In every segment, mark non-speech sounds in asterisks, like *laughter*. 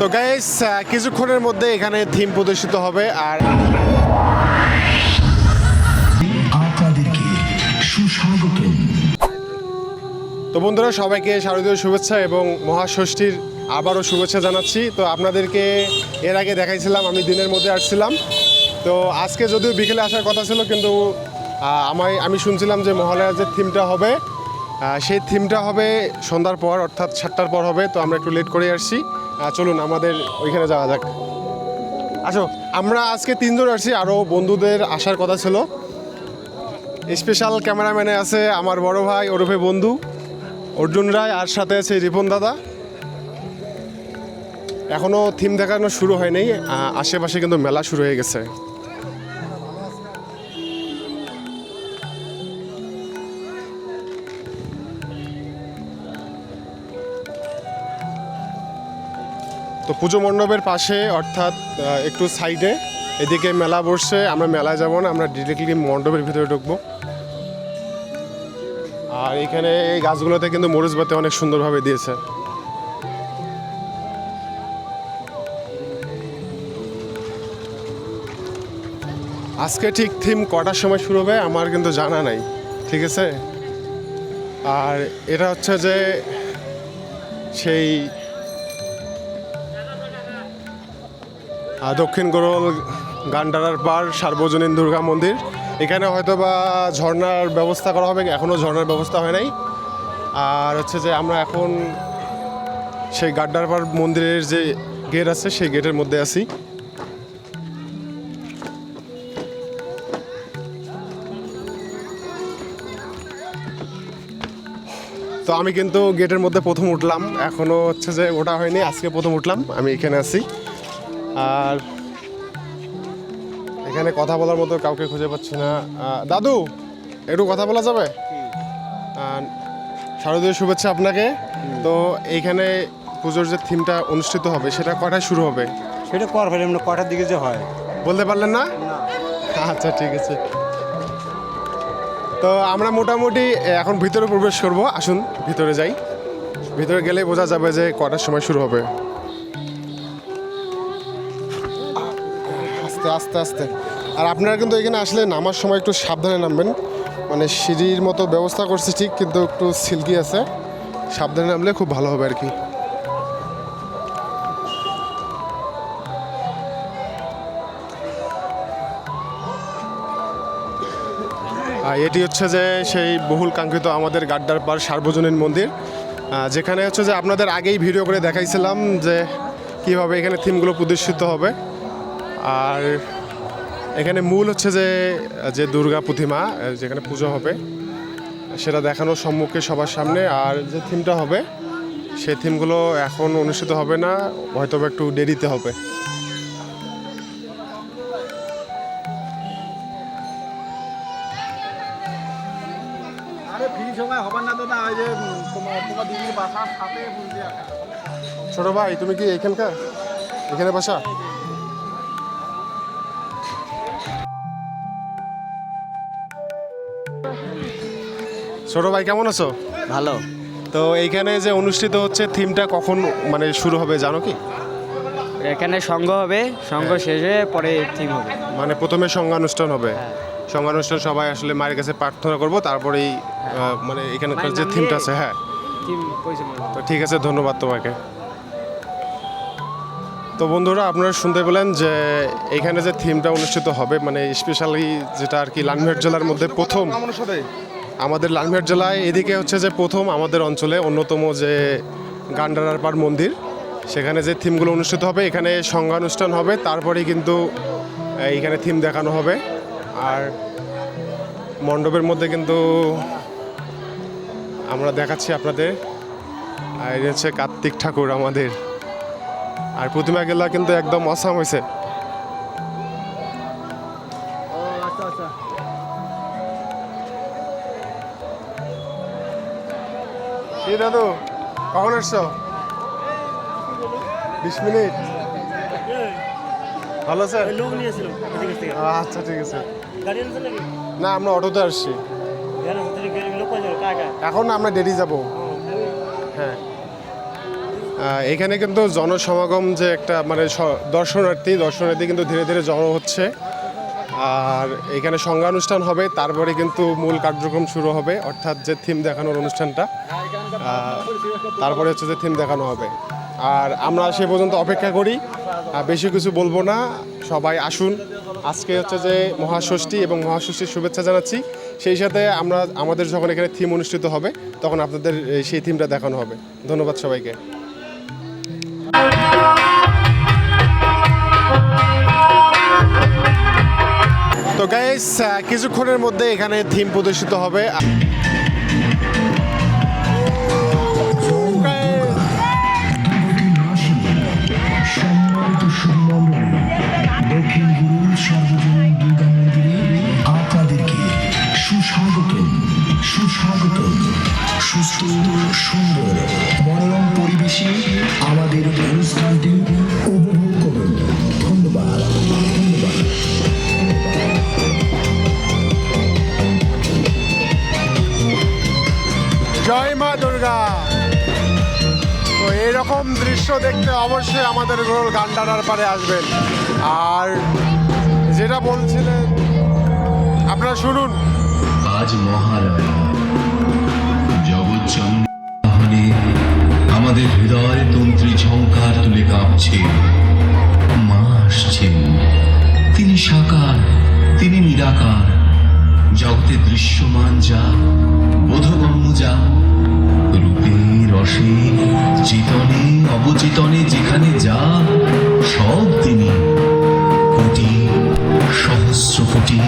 তো গাইস কিছুক্ষণের মধ্যে এখানে থিম প্রদর্শিত হবে আর আপনাদেরকে তো বন্ধুরা সবাইকে শারদীয় শুভেচ্ছা এবং মহাষষ্ঠীর আবারও শুভেচ্ছা জানাচ্ছি। তো আপনাদেরকে এর আগে দেখাইছিলাম আমি দিনের মধ্যে আসছিলাম। তো আজকে যদিও বিকেলে আসার কথা ছিল কিন্তু আমায় আমি শুনছিলাম যে মহালয়ার যে থিমটা হবে সেই থিমটা হবে সন্ধ্যার পর অর্থাৎ সাতটার পর হবে। তো আমরা একটু লেট করে আসছি। চলুন, আমাদের ওইখানে যাওয়া যাক। আসো, আমরা আজকে তিনজন আসছি আরও বন্ধুদের আসার কথা ছিল। স্পেশাল ক্যামেরাম্যানে আছে আমার বড় ভাই, ওরফে বন্ধু, অর্জুন রায়, আর সাথে আছে রিপন দাদা। এখনও থিম দেখানো শুরু হয়নি আশেপাশে কিন্তু মেলা শুরু হয়ে গেছে। তো পুজো মণ্ডপের পাশে, অর্থাৎ একটু সাইডে, এদিকে মেলা বসছে, আমরা মেলায় যাব না, আমরা ডিরেক্টলি মণ্ডপের ভিতরে ঢুকবো। আর এখানে এই গাছগুলোতে কিন্তু মরিচ বাতি অনেক সুন্দরভাবে দিয়েছে। আজকে ঠিক থিম কটার সময় শুরু হবে আমার কিন্তু জানা নাই, ঠিক আছে? আর এটা হচ্ছে যে, সেই দক্ষিণ গোরল গান্ডারার পার সার্বজনীন দুর্গা মন্দির। এখানে হয়তো বা ঝর্ণার ব্যবস্থা করা হবে এখনও ঝর্ণার ব্যবস্থা হয় নাই। আর হচ্ছে যে আমরা এখন সেই গাড্ডার পার মন্দিরের যে গেট আছে, সেই গেটের মধ্যে আছি। তো আমি কিন্তু গেটের মধ্যে প্রথম উঠলাম। এখনও হচ্ছে যে ওটা হয়নি, আজকে প্রথম উঠলাম, আমি এখানে আছি। আর এখানে কথা বলার মতো কাউকে খুঁজে পাচ্ছি না। দাদু একটু কথা বলা যাবে? শারদীয় শুভেচ্ছা আপনাকে। তো এইখানে পুজোর যে থিমটা অনুষ্ঠিত হবে সেটা কটায় শুরু হবে? সেটা কর ফেলে আমরা কটার দিকে যে হয়। বলতে পারলেন না? আচ্ছা ঠিক আছে। তো আমরা মোটামুটি এখন ভিতরে প্রবেশ করব। আসুন ভিতরে যাই। ভিতরে গেলে বোঝা যাবে যে কটার সময় শুরু হবে। আস্তে আস্তে আস্তে। আর আপনারা কিন্তু এখানে আসলে নামার সময় একটু সাবধানে নামবেন। মানে সিঁড়ির মতো ব্যবস্থা করছে ঠিক, কিন্তু একটু সিল্কি আছে। সাবধানে নামলে খুব ভালো হবে আর কি আর এটি হচ্ছে যে সেই বহুল কাঙ্ক্ষিত আমাদের গাড্ডার পার সার্বজনীন মন্দির। যেখানে হচ্ছে যে আপনাদের আগেই ভিডিও করে দেখাইছিলাম যে কীভাবে এখানে থিমগুলো প্রদর্শিত হবে। আর এখানে মূল হচ্ছে যে যে দুর্গা প্রতিমা যেখানে পুজো হবে সেটা দেখানোর সম্মুখে সবার সামনে। আর যে থিমটা হবে সেই থিমগুলো এখন অনুষ্ঠিত হবে না হয়তো একটু দেরিতে হবে। ছোট ভাই তুমি কি এখানকার? এখানে বাসা? ছোট ভাই কেমন আছো? ভালো। তো এইখানে যে অনুষ্ঠিত হচ্ছে থিমটা কখন মানে শুরু হবে জানো কি? এখানে সংঘ হবে সংঘ শেষ হয়ে পরে থিম হবে। মানে প্রথমে সংজ্ঞানুষ্ঠান হবে। সংজ্ঞানুষ্ঠান সবাই আসলে মায়ের কাছে প্রার্থনা করব তারপরেই মানে এখানকার যে থিমটা আছে হ্যাঁ। তো ঠিক আছে ধন্যবাদ তোমাকে। তো বন্ধুরা, আপনারা শুনতে পেলেন যে এখানে যে থিমটা অনুষ্ঠিত হবে মানে স্পেশালি যেটা আর কি লালমিহাট জেলার মধ্যে প্রথম। আমাদের লালমিহাট জেলায় এদিকে হচ্ছে যে প্রথম আমাদের অঞ্চলে অন্যতম যে গান্ডারার পাড় মন্দির, সেখানে যে থিমগুলো অনুষ্ঠিত হবে, এখানে সংজ্ঞানুষ্ঠান হবে, তারপরেই কিন্তু এইখানে থিম দেখানো হবে। আর মণ্ডপের মধ্যে কিন্তু আমরা দেখাচ্ছি আপনাদের। আর হচ্ছে কার্তিক ঠাকুর আমাদের। আর প্রতিমা গেলা কিন্তু একদম অসাম হয়েছে দাদু কখন এসছো বিশ মিনিট। ভালো স্যার আচ্ছা ঠিক আছে। না আমরা অটোতে আসছি। এখন আমরা দেরি যাব। হ্যাঁ। এখানে কিন্তু জনসমাগম যে একটা মানে দর্শনার্থী দর্শনার্থী কিন্তু ধীরে ধীরে জড়ো হচ্ছে। আর এখানে সংজ্ঞানুষ্ঠান হবে, তারপরে কিন্তু মূল কার্যক্রম শুরু হবে, অর্থাৎ যে থিম দেখানোর অনুষ্ঠানটা তারপরে হচ্ছে যে থিম দেখানো হবে। আর আমরা সে পর্যন্ত অপেক্ষা করি বেশি কিছু বলব না, সবাই আসুন। আজকে হচ্ছে যে মহাষষ্ঠী এবং মহাষষ্ঠীর শুভেচ্ছা জানাচ্ছি। সেই সাথে আমরা, আমাদের যখন এখানে থিম অনুষ্ঠিত হবে, তখন আপনাদের সেই থিমটা দেখানো হবে। ধন্যবাদ সবাইকে। তো গাইস কিছুক্ষণের মধ্যে এখানে থিম প্রদর্শিত হবে। তো এইরকম দৃশ্য দেখতে অবশ্যই আমাদের গোল গান্ডারার পারে আসবেন। আর যেটা বলছিলেন, আপনারা শুনুন। আজ মহালয়া আমাদের হৃদয় তন্ত্রী ঝঙ্কার তুলে কাঁপছে। মা আসছেন। তিনি সাকার, তিনি নিরাকার। জগতে দৃশ্যমান যা অবচেতনে যেখানে যা সব তিনি কোটি সহস্র কোটি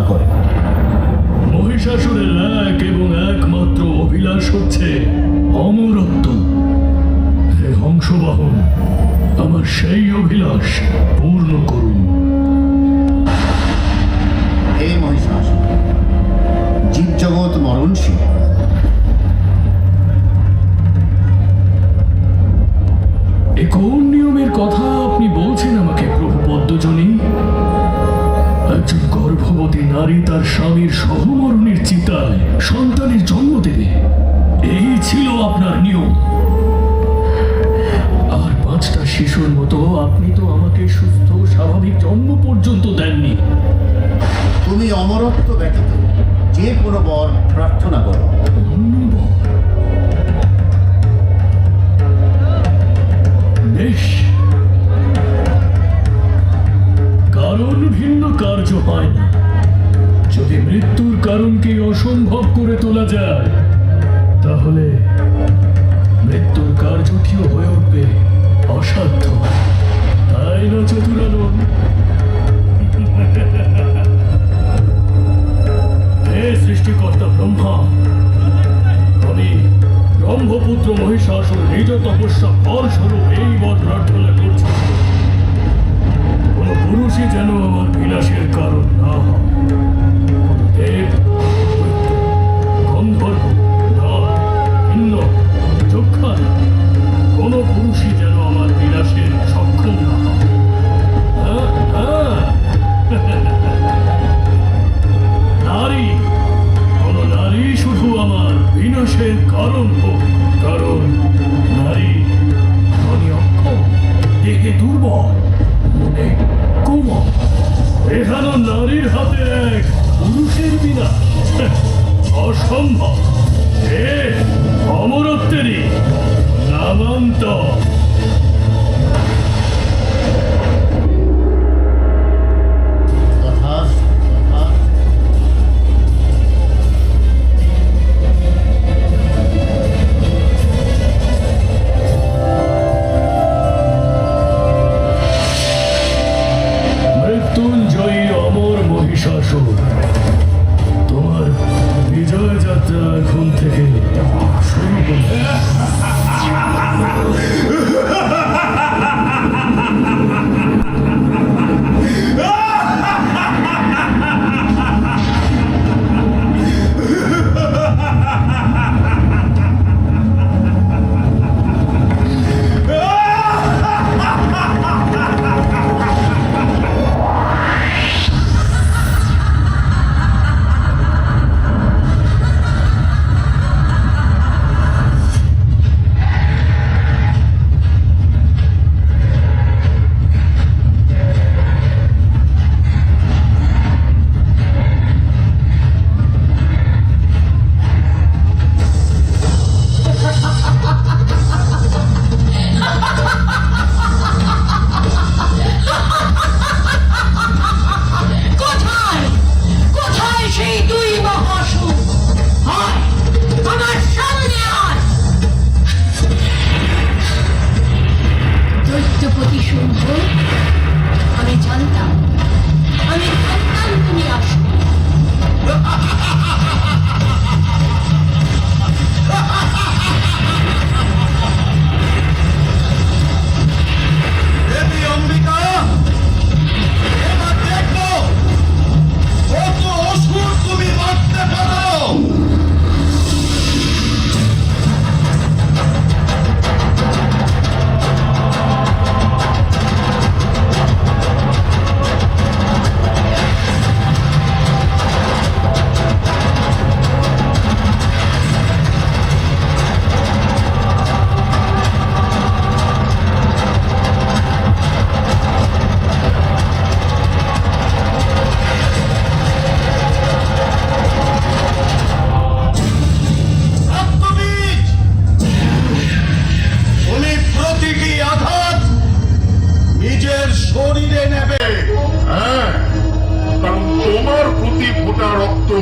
প্রার্থনা করো। মহিষাসুরের এক এবং একমাত্র অভিলাষ হচ্ছে অমরত্ব। হে হংসবাহন আমার সেই অভিলাষ পূর্ণ করুন। হে মহিষাসুর জীবজগৎ মরণশীল। কোন নিয়মের কথা আপনি বলছেন আমাকে প্রভু পদ্মজনী? গর্ভবতী নারী তার স্বামীর সহমরণের চিতায় সন্তানের জন্ম দেবে। এই ছিল আপনার নিয়ম। আর পাঁচটা শিশুর মতো আপনি তো আমাকে সুস্থ স্বাভাবিক জন্ম পর্যন্ত দেননি। তুমি অমরত্ব ব্যতীত যে কোনো বর প্রার্থনা করো। বেশ। কারণ ভিন্ন কার্য হয় না। যদি মৃত্যুর কারণকে অসম্ভব করে তোলা যায়, তাহলে মৃত্যুর কার্যটিও হয়ে উঠবে অসাধ্য। তাই না, চতুরানন? *laughs* সৃষ্টিকর্তা ব্রহ্মা, আমি ব্রহ্মপুত্র মহিষাসুর নিজ তপস্যা ফলস্বরূপ এই বর প্রার্থনা করছি কোন পুরুষই যেন আমার বিলাসের কারণ না হয় কোন দেব ハンバええ。アモロッテリナマンタ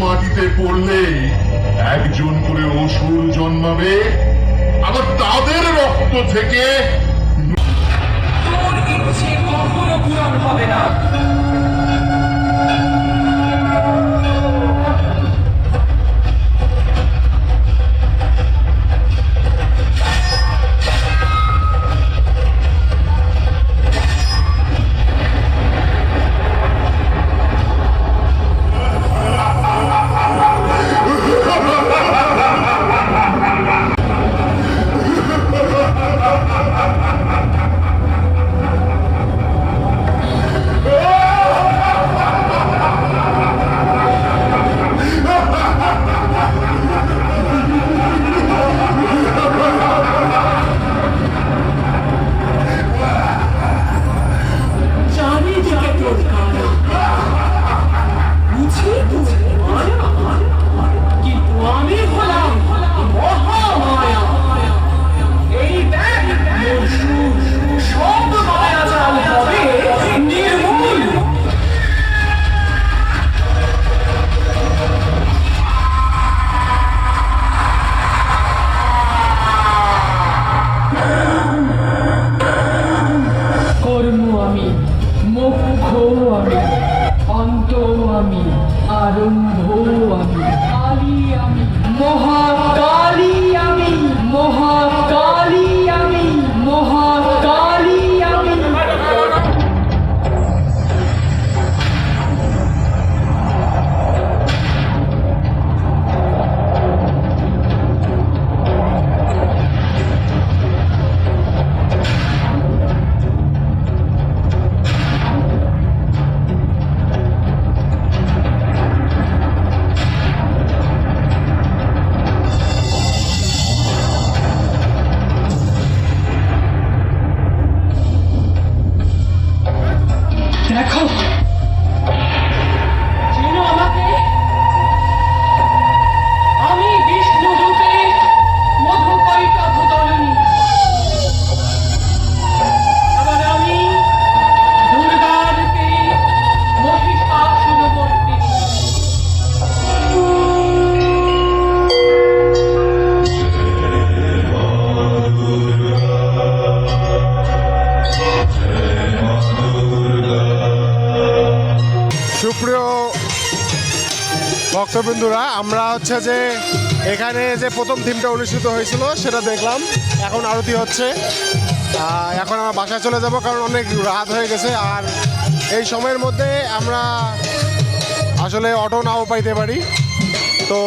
নদীতে পড়লে একজন করে অসুর জন্মাবে আবার তাদের রক্ত থেকে ভক্তবৃন্দুরা আমরা হচ্ছে যে এখানে যে প্রথম থিমটা অনুষ্ঠিত হয়েছিল, সেটা দেখলাম। এখন আরতি হচ্ছে। এখন আমরা বাসায় চলে যাব কারণ অনেক রাত হয়ে গেছে। আর এই সময়ের মধ্যে আমরা আসলে অটো নাও পাইতে পারি। তো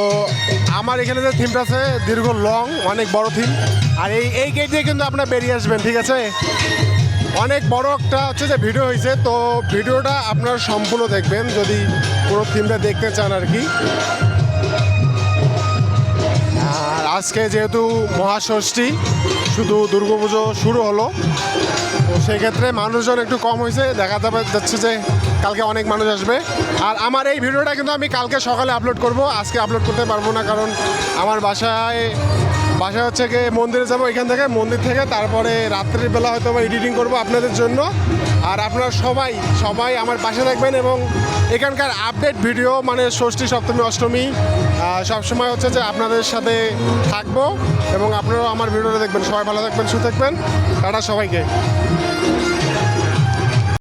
আমার এখানে যে থিমটা আছে, দীর্ঘ লং অনেক বড় থিম আর এই এই গেট দিয়ে কিন্তু আপনারা বেরিয়ে আসবেন, ঠিক আছে? অনেক বড় একটা হচ্ছে যে ভিডিও হয়েছে। তো ভিডিওটা আপনারা সম্পূর্ণ দেখবেন, যদি পুরো থিমটা দেখতে চান আর কি। আজকে যেহেতু মহাষষ্ঠী, শুধু দুর্গাপুজো শুরু হলো, তো সেক্ষেত্রে মানুষজন একটু কম হয়েছে। দেখা যাবে যাচ্ছে যে কালকে অনেক মানুষ আসবে। আর আমার এই ভিডিওটা কিন্তু আমি কালকে সকালে আপলোড করব। আজকে আপলোড করতে পারব না কারণ আমার বাসায় বাসায় হচ্ছে গিয়ে মন্দিরে যাব এখান থেকে, মন্দির থেকে। তারপরে রাত্রির বেলা হয়তো এডিটিং করব আপনাদের জন্য। আর আপনারা সবাই সবাই আমার পাশে থাকবেন এবং এখানকার আপডেট ভিডিও মানে ষষ্ঠী, সপ্তমী, অষ্টমী সব সবসময় হচ্ছে যে আপনাদের সাথে থাকব এবং আপনারাও আমার ভিডিওটা দেখবেন। সবাই ভালো থাকবেন, সুস্থ থাকবেন। টাটা সবাইকে।